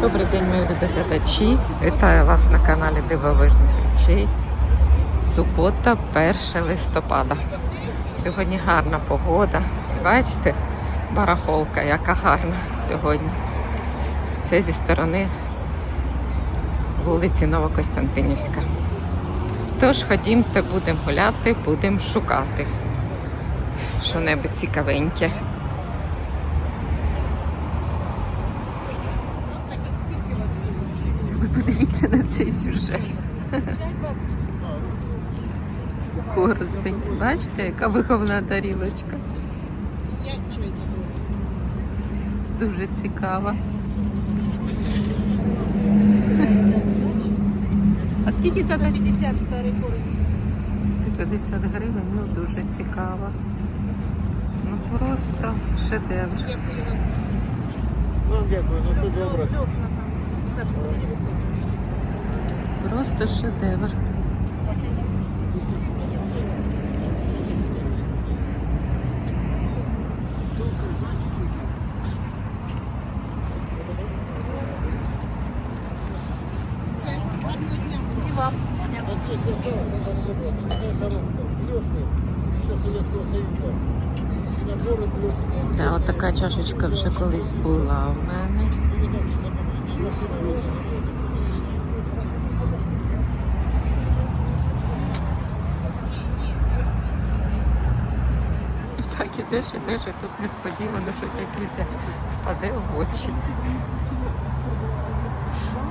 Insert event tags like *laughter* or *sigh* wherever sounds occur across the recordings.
Добрий день, мої любі глядачі. Вітаю вас на каналі Дивовижних речей. Субота, 1 листопада. Сьогодні гарна погода. Бачите, барахолка, яка гарна сьогодні. Це зі сторони вулиці Новокостянтинівська. Тож ходімте, будемо гуляти, будемо шукати. Що-небудь цікавеньке. Подивіться на цей сюжет. Коростень. Бачите, яка виховна тарілочка. Дуже цікава. А скільки це? 50 старий користь. 150 гривень, ну дуже цікаво. Ну просто шедевр. Ну, дякую, на все добре. Просто шедевр. А здесь осталось, надо разобраться. Такая коробка. Блесны. Еще Советского Союза. И наборы блесны. Да, от така чашечка вже колись була в мене. Так ідеш, ідеш, і тут несподівано щось якесь впаде в очі.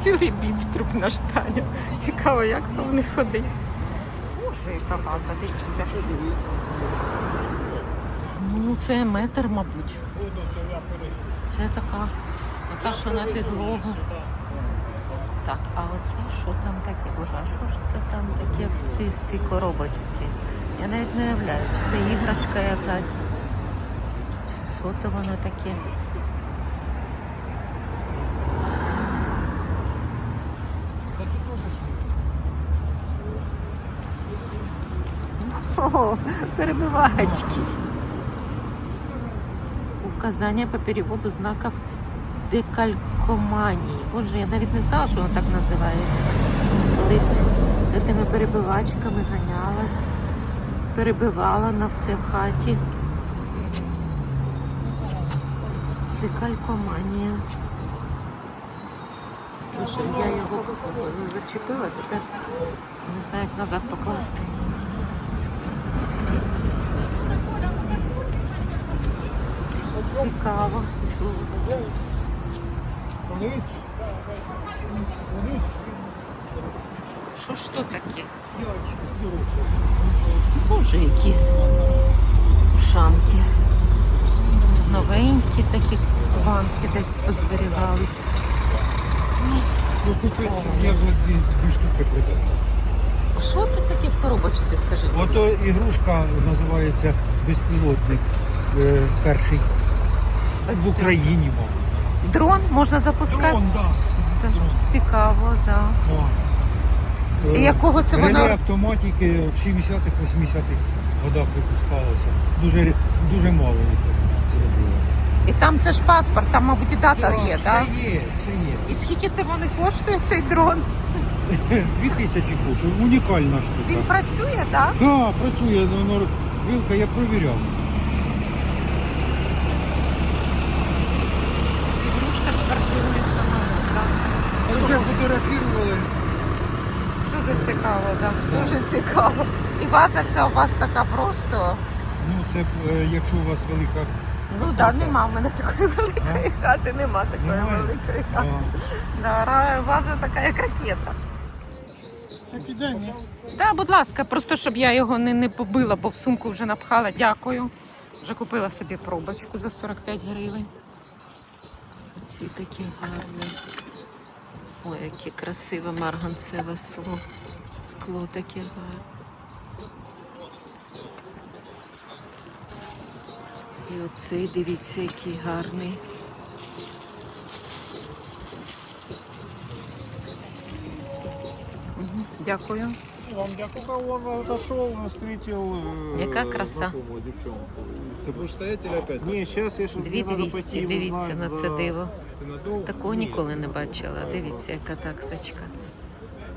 Цілий бід труп на штані. Цікаво, як то в них ходить. Боже, яка база, дивіться. Ну, це метр, мабуть. Це така, ота, що на підлогу. Так, а оце що там таке? Боже, а що ж це там таке в цій, в цій коробочці? Я навіть не уявляю, чи це іграшка якась. Чи що то воно таке? О, перебивачки. Указання по переводу знаків декалькоманії. Боже, я навіть не знала, що воно так називається. Колись з тими перебивачками ганялась, перебивала на все в хаті. Декалькоманія. Слушай, я його зачепила, тепер не знаю, як назад покласти. Цікаво. Слово. Що ж то таке? Боже, які шамки. Новенькі такі банки десь позберігались. Ну, купить, я вже дві, дві штуки придав. А що це таке в коробочці, скажіть? Ото ігрушка називається безпілотник. е, Перший Ось в Україні, мабуть. Дрон можна запускати? Дрон, так. Так, Цікаво, так. Да. І якого це Реле воно? автоматики в 70-х, 80-х годах випускалося. Дуже, дуже мало їх зробили. І там це ж паспорт, там, мабуть, і дата є, все так? є, все є. І скільки це вони коштує, цей дрон? *laughs* Дві тисячі коштує, унікальна штука. Він працює, так? Так, працює, ну, ну, вилка я провіряв. Ігрушка спортивний самоліт, так? Вже фотографували. Цікаво, так. Дуже цікаво. І база ця у вас така просто. Ну, це е, якщо у вас велика. Ну так, да, нема в мене такої великої хати, нема такої Немає? великої хати. Да, ра- база така, як ракета. це кидання. Так, будь ласка, просто щоб я його не, не побила, бо в сумку вже напхала. Дякую. Вже купила собі пробочку за 45 гривень. Ці такі гарні. Ой, яке красиве марганцеве скло Скло таке гарне. І оцей, дивіться, який гарний. Мгм, Дякую. Вам дякую, он отошел, встретил э, Яка краса. знакомую девчонку. Ты будешь стоять или опять? Не, сейчас я сейчас Дві 200, дивіться на це диво. ты надолго? Такого ніколи не бачила. Дивіться, яка таксочка.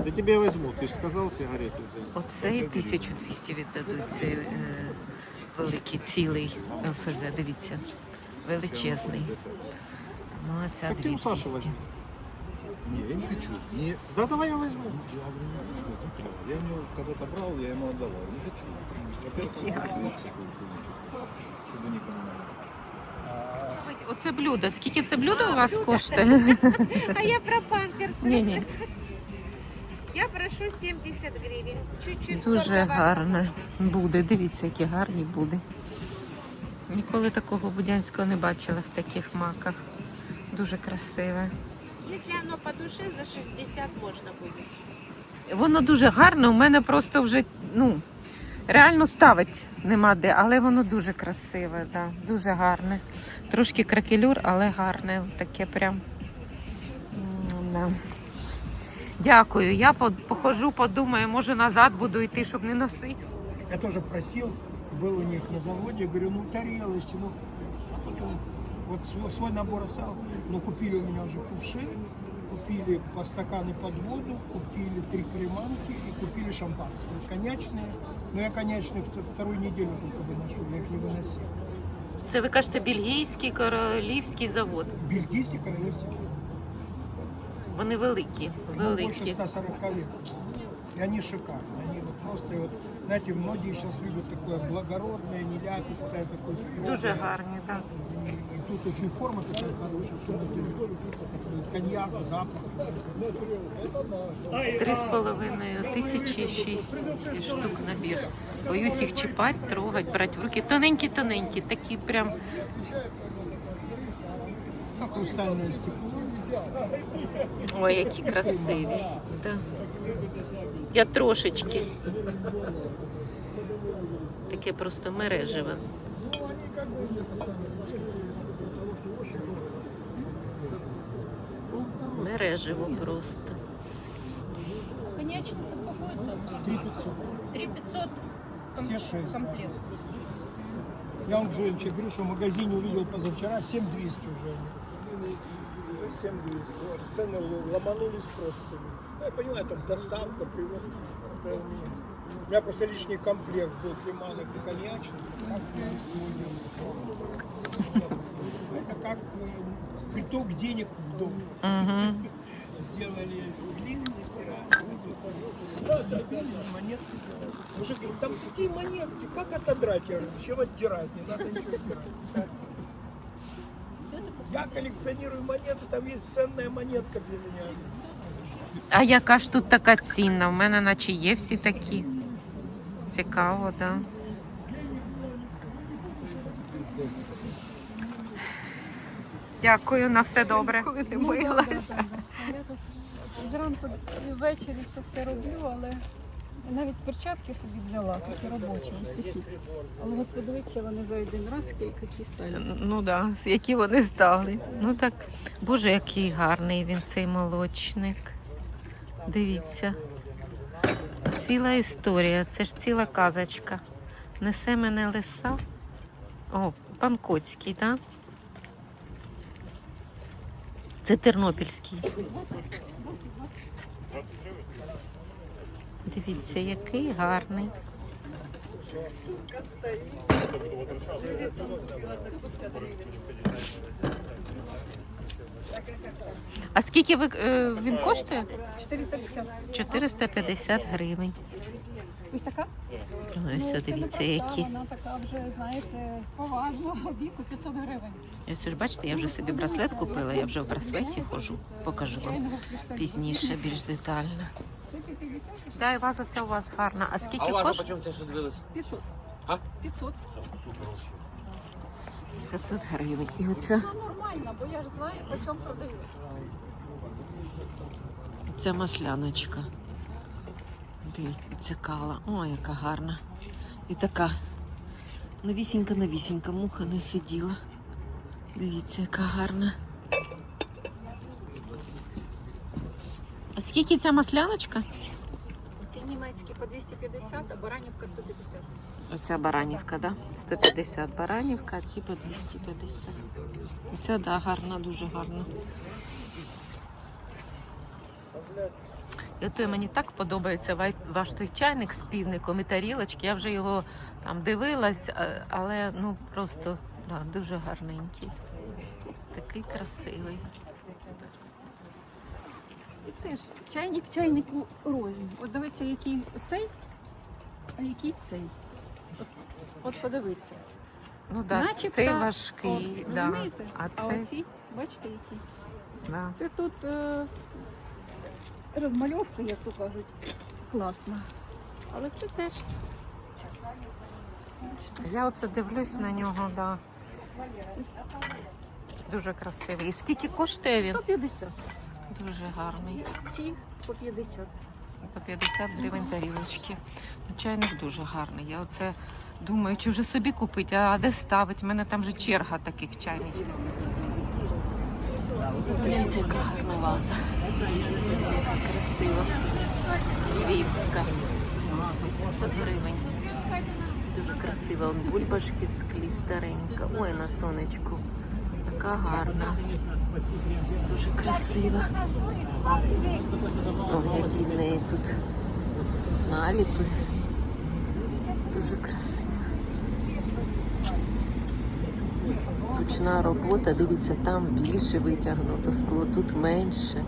Да тебе возьму, ты же сказал сигареты взять. Оцей 1200 віддадуть. Це е, великий цілий ЛФЗ. Дивіться. Величезний. Ну, а ця Так ты у Саши 2200. возьми. Не, я не хочу. Не, Да давай я возьму. я говорю, не надо, не надо. Я ему когда-то брал, я ему отдавал. Не хочу. Во-первых, он будет такой, чтобы никому не надо. Оце блюдо. Скільки це блюдо у вас коштує? *laughs* А я про памперсы. Ні, ні. Я прошу 70 гривен. Чуть-чуть Дуже гарне буде. Дивіться, які гарні буде. Ніколи такого будянського не бачила в таких маках. Дуже красиве. Если оно по душе, за 60 можно будет. Воно дуже гарне. У мене просто вже ну реально ставить нема де, але воно дуже красиве, да, дуже гарне. Трошки кракелюр, але гарне. Таке прям. Да. Дякую. Я по- похожу, подумаю, може назад буду йти, щоб не носити. Я тоже просил, был у них на заводе, говорю, ну тарелочки, ну а потом вот свой, свой набор оставил, но купили у меня уже кувшин, купили по стаканы под воду, купили три креманки и купили шампанское. Коньячные, но я коньячные вт- вторую неделю только выношу, я их не выносил. Це ви кажете бельгійський королівський завод. Бельгийский королевский завод. Вони великі, великі. 140 лет. И они шикарные. Они вот просто, вот, знаете, многие сейчас любят такое благородное, неляпистое, такое строгое. Дуже гарні, так. И, и тут очень форма такая хорошая, что это коньяк, запах. Три з половиною тисячі шість штук набір. Боюсь їх чіпати, трогати, брати в руки. Тоненькі-тоненькі, такі прям. Хрустальное стекло. Ой, які красиві. Да. Я трошечки. Таке просто мережеве. Мережево просто. Коньячница сколько цена? 3500. 3500 ком- Все шесть. комплект. Я вам Джончик говорю, что в магазине увидел позавчера 7200 уже. 7200. Вот, Цены ломанулись просто. Ну, я понимаю, там доставка, привоз. Это у меня. У меня просто лишний комплект был креманок и коньячный. Так я. Это как э, приток денег в дом. Сделали из глины, монетки. Мужик говорит, там такие монетки, как отодрать? Я говорю, зачем оттирать? Не надо ничего оттирать. Я коллекционирую монеты, там есть ценная монетка для меня. А яка ж тут така цінна? У мене наче є всі такі. Цікаво, так. Да. Дякую, на все добре. Не милася. Я тут зранку ввечері це все роблю, але навіть перчатки собі взяла, такі робочі, ось такі. Але от подивіться, вони за один раз скільки ті стали. Ну так, да, які вони стали. Ну так, боже, який гарний він цей молочник. Дивіться. Ціла історія, це ж ціла казочка. Несе мене лиса. О, пан Коцький, так? Да? Це Тернопільський. Дивіться, який гарний. А скільки ви, е, він коштує? 450. 450 гривень. Ось така? Ой, Ну, все, це дивіться, які. Вона така вже, знаєте, поважного віку 500 гривень. Ось ж бачите, я вже собі браслет купила, я вже в браслеті ходжу. Покажу вам пізніше, більш детально. Це 50 Да, і ваза ця у вас гарна. А скільки А у вас коштує? почем це що дивились? 500. А? 500. 500 гривень. І оця, Ну, нормально, бо я ж знаю, по чому продаю. ця масляночка. Дивіться, кала. О, яка гарна. І така новісінька, новісінька муха не сиділа. Дивіться, яка гарна. Скільки ця масляночка? Це німецькі по 250, а баранівка 150. Оця баранівка, да? 150 баранівка, а ці по 250. Ця, да, гарна, дуже гарна. І ото мені так подобається ваш той чайник з півником і тарілочки. Я вже його там дивилась, але ну просто да, дуже гарненький. Такий красивий. І теж чайник чайнику розмір. От дивіться, який цей, а який цей. От, от подивіться. Ну да, Начебто, цей важкий, от, да. розумієте? а А цей оці, бачите, які? да. Це тут е, розмальовка, як то кажуть, класна. Але це теж. Бачите, Я оце дивлюсь на нього, да. ось так. Дуже красивий. І скільки коштує він? 150. Дуже гарний. Ці по 50. По 50 гривень тарілочки. Ну, Чайник дуже гарний. Я оце думаю, чи вже собі купити, а де ставити? У мене там вже черга таких чайників. Дивіться, яка гарна ваза. Яка красива. Львівська. 800 гривень. Дуже красива. Бульбашки в склі старенька. Ой, на сонечку. Яка гарна. Дуже красива. Ой, які в неї тут наліпи. Дуже красиво. Ручна робота, дивіться, там більше витягнуто скло, тут менше.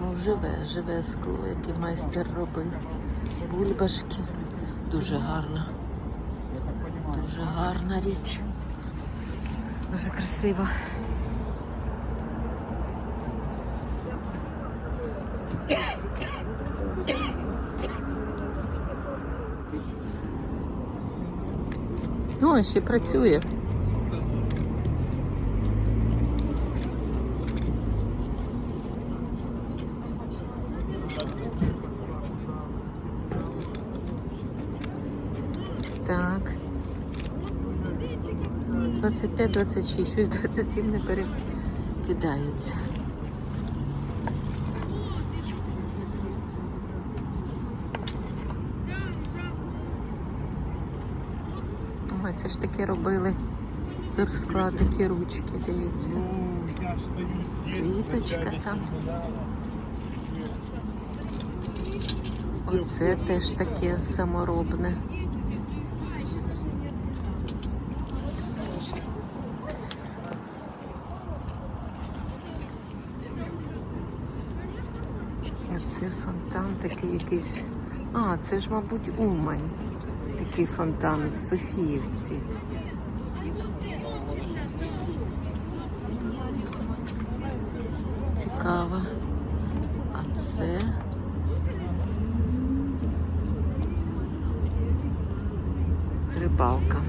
Ну, живе, живе скло, яке майстер робив. Бульбашки. Дуже гарна. Дуже гарна річ. Дуже красива. О, ще працює. Так. 25-26, щось 27 не перекидається. Ой, це ж таки робили з скла такі ручки, дивіться. Квіточка там. Оце теж таке саморобне. Це фонтан такий якийсь. А, це ж, мабуть, Умань. Такий фонтан в Софіївці. Цікаво. А це. Рибалка.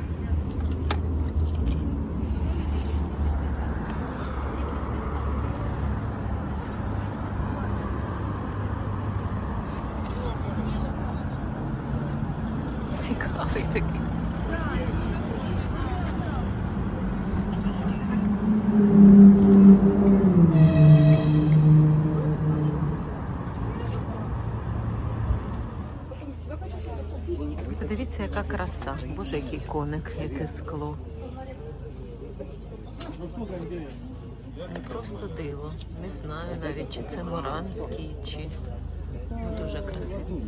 Цікавий такий. Подивіться, яка краса. Боже, який коник, яке скло. Просто диво. Не знаю навіть, чи це Моранський, чи ну, дуже красиво.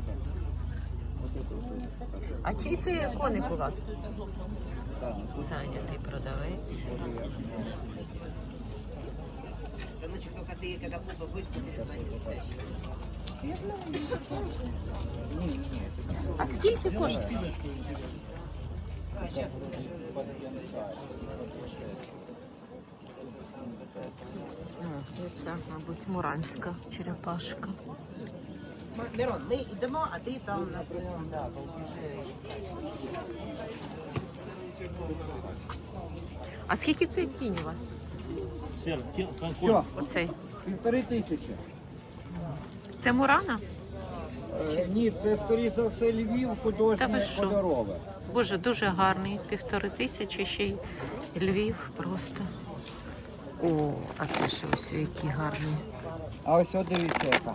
А чий це коник у вас? Зайнятий продавець. А скільки коштує? О, це, мабуть, муранська черепашка. Мирон, ми йдемо, а ти там на А скільки цей кінь у вас? Все, Оцей. півтори тисячі. Це Мурана? Е, Ні, це скоріше за все Львів Та ви художнє що? кольорове. Боже, дуже гарний. Півтори тисячі, ще й Львів просто. О, а це ж ось які гарні. А ось от дивіться яка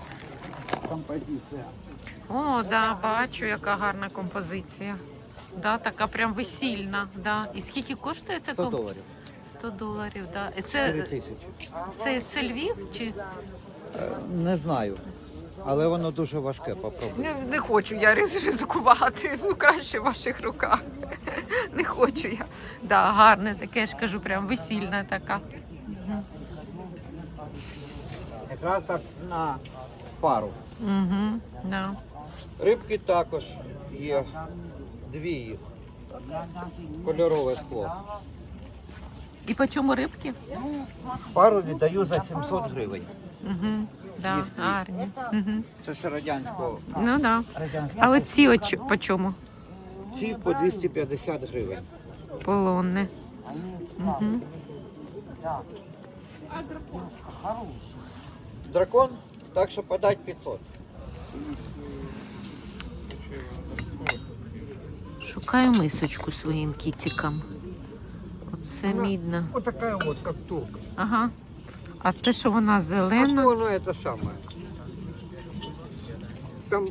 композиція. О, да, бачу, яка гарна композиція. Да, така прям весільна. Да. І скільки коштує така? 100 доларів. 100 доларів, да. І 4 це, тисячі. це, це Львів чи? Не знаю. Але воно дуже важке, попробуй. Не, не хочу я ризикувати. Ну, краще в ваших руках. Не хочу я. Да, гарне таке, я ж кажу, прям весільна така. Якраз так на пару. Угу, да. Рибки також є. Дві їх. Кольорове скло. І по чому рибки? Пару віддаю за 700 гривень. Угу, да, гарні. Це ще радянського. Ну да. радянського. А оці от чо- по чому? Ці по 250 гривень. Полонне. Угу. Дракон, так що подать 500. Шукаю мисочку своїм кітикам. Оце мідна. Вот такая вот, как турка. Ага. А те, що вона зелена, Ну, оно это самое. Там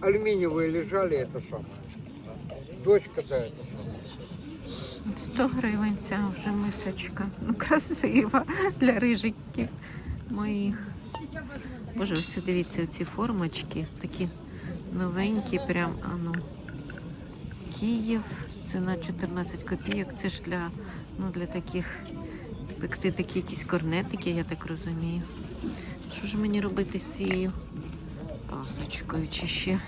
алюминиевые лежали, это самое. Дочка, да, это самое. 100 гривень ця вже мисочка. Ну, красива для рижиків моїх. Боже, ось дивіться, ці формочки такі новенькі, прям ану. Київ, це на 14 копійок. Це ж для, ну, для таких пекти такі якісь корнетики, я так розумію. Що ж мені робити з цією пасочкою? Чи ще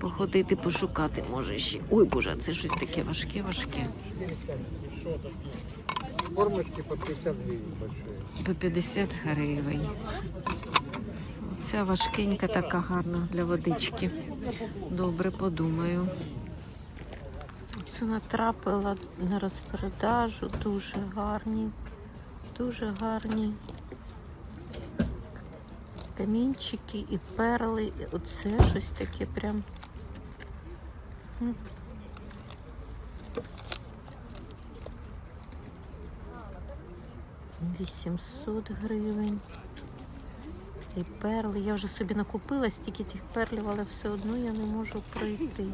походити, пошукати може ще. Ой, боже, це щось таке важке, важке. Формочки по 50 гривен большие. По 50 гривень. Ця важкенька така гарна для водички. Добре подумаю. Це натрапила на розпродажу. Дуже гарні. Дуже гарні. Камінчики і перли. Оце щось таке прям. Вісімсот гривень. І перли. Я вже собі накупила стільки тих перлів, але все одно я не можу пройти.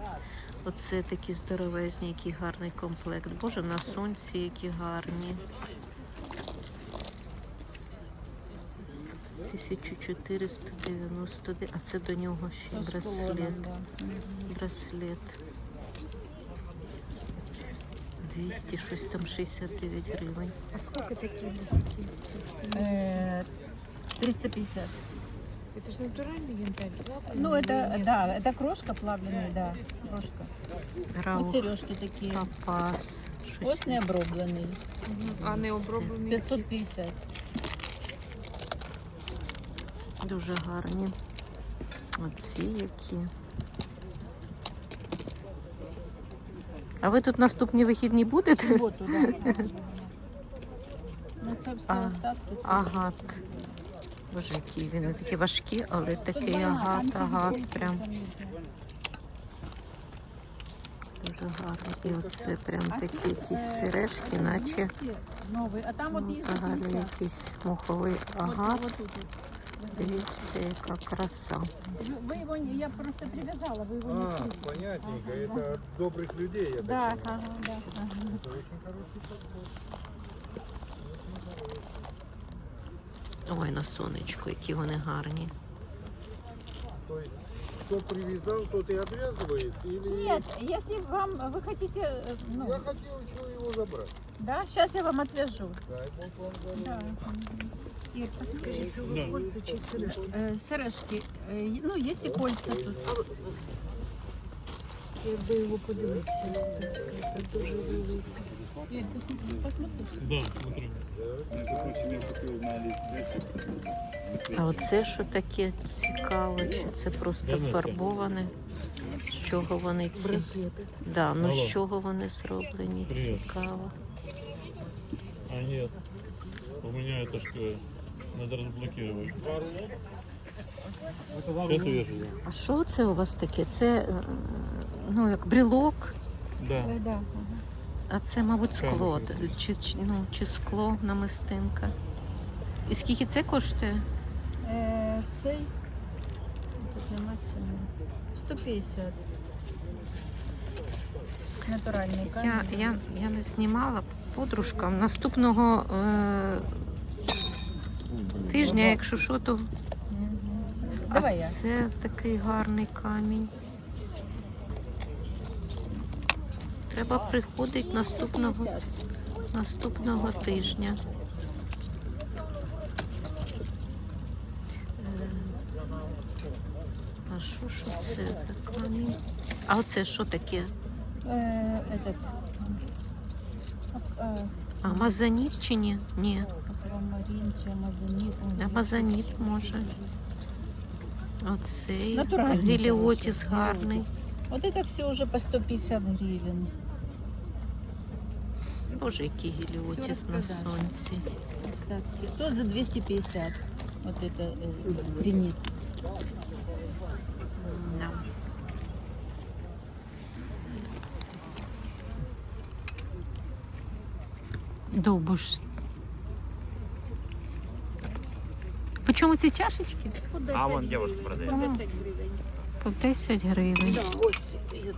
Оце такі здоровезні, який гарний комплект. Боже, на сонці які гарні. 1499. А це до нього ще браслет. Браслет. 200, щось там 69 гривень. А сколько такие мужики? 350. Это же натуральный янтарь, да? Ну, это, да, это крошка плавленая, да, крошка. Вот Раух, сережки такие. папас. Щось Ось не оброблений. А не оброблений. 550. Дуже гарні. Оці які. А ви тут наступні вихідні будете? Суботу. Ну, це все А, остатки. Це Агат. Боже, які він такі важкі, але такий агат, агат прям дуже гарний. І оце прям такі якісь сережки, наче новий. А там от ну, є взагалі якийсь моховий агат. Тут. Дивіться, яка краса. Ви, ви його, не- я просто прив'язала, ви його не А, чуєте. понятненько. Это от добрых людей, я так Да, ага, да. ага. Ой, на сонечку, які вони гарні. То есть, кто привязал, тот и отвязывает? Или Нет, если вам, вы хотите, э, ну, я хотел еще его забрать? да, сейчас я вам отвяжу. Дай бог вам здоровья. Да. Ір, скажіть, це у вас кольця чи сережки? Е, сережки. Е, ну, є і кольця тут. Якби його подивитися. Дуже велика. Ір, посмотри, посмотри. А оце що таке цікаво? Чи це просто фарбоване? З чого вони ці? Браслети. Да, ну з чого вони зроблені? Цікаво. А нет, у меня это что, надо увижу. А що це у вас таке? Це е, ну як брілок, Да. Е, а це, мабуть, скло. Чи, чи, ну, чи скло намистинка. І скільки це коштує? Е, цей. Тут Нема ціни. 150. Натуральний камінь. Я, я, я не знімала подружка. Наступного е, тижня, якщо що, то а Давай я. це такий гарний камінь. Треба приходити наступного, наступного тижня. Е, А що ж це за камінь? А оце що таке? Е, А мазаніт чи ні? Ні. аквамарин чи амазоніт. Амазоніт може. Оцей Натуральний, геліотіс короче, гарний. Вот это все уже по 150 гривен. Боже, який геліотіс на розказала. сонці. Остатки. Тот за 250. Вот это э, гранит. Да. Довбуш. чому ці чашечки? А вон девушка продает. По 10 гривень. ось,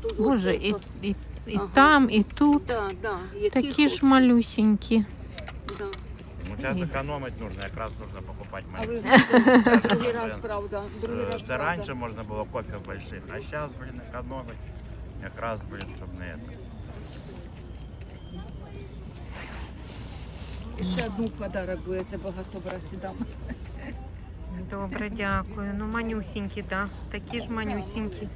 тут, Боже, і, і, і там, і тут. да, да, Такі ж малюсенькі. Ну, сейчас экономить нужно, как раз нужно покупать А маленькие. ви знаєте, *laughs* другий Блин. раз, правда, другий Э, раз, Это правда. раньше можно было кофе больших, а сейчас, блин, экономить. Как раз, блин, чтобы на это. Ще одну в подарок будете багато брати дам. Добре, дякую. Ну, манюсінькі, так. Да. Такі ж манюсінькі.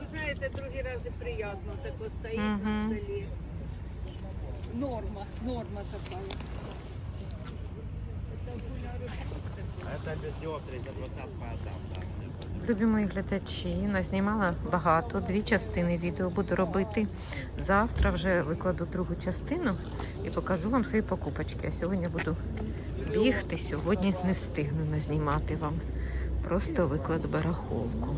Ви знаєте, другий раз і приємно тако стоїть Мгм. на столі. Норма, норма така. А это без диоптрии за двадцатку отдам, да. Любі мої глядачі, назнімала багато, дві частини відео буду робити. Завтра вже викладу другу частину і покажу вам свої покупочки. А сьогодні буду бігти, сьогодні не встигну назнімати вам. Просто викладу барахолку.